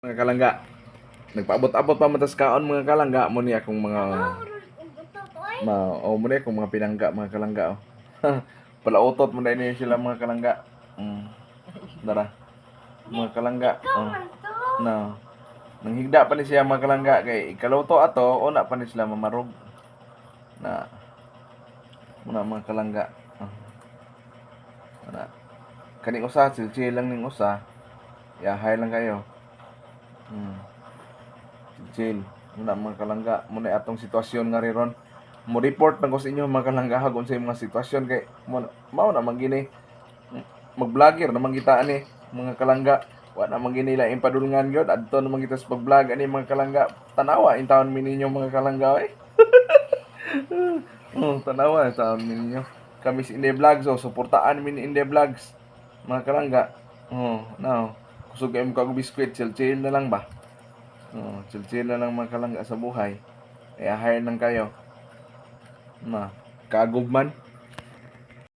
mga kalangga. Nagpaabot-abot pa matas kaon mga kalangga mo ni akong mga ma o mo ni akong mga pinangga mga kalangga. Oh. Pala utot mo na niyo sila mga kalangga. Mm. Dara. Mga kalangga. Oh. No. Nanghigda pa ni siya mga kalangga kay ikaluto ato una pa ni sila mamarog. Na. Muna mga kalangga. Oh. Na. Kaning usa, chill lang ning usa. Yahay lang kayo. Hmm. Chill. Muna mga kalangga, muna atong sitwasyon nga ron. Mo report na ko sa inyo mga kalangga hagon sa mga sitwasyon kay mo mao na man gini. Mag-vlogger naman kita ani mga kalangga. Wa na man gini laing padulngan gyud adto naman kita sa pag-vlog ani mga kalangga. Tanawa in taon mi ninyo mga kalangga eh. oh, tanawa in taon mi ninyo. Kami si Inde Vlogs, oh, suportaan mi ni Inde Vlogs. Mga kalangga. Oh, now. Kusog kayo kag biskwit, chill-chill na lang ba? Oh, chill-chill na lang mga sa buhay. Kaya hire lang kayo. Na, kagub man.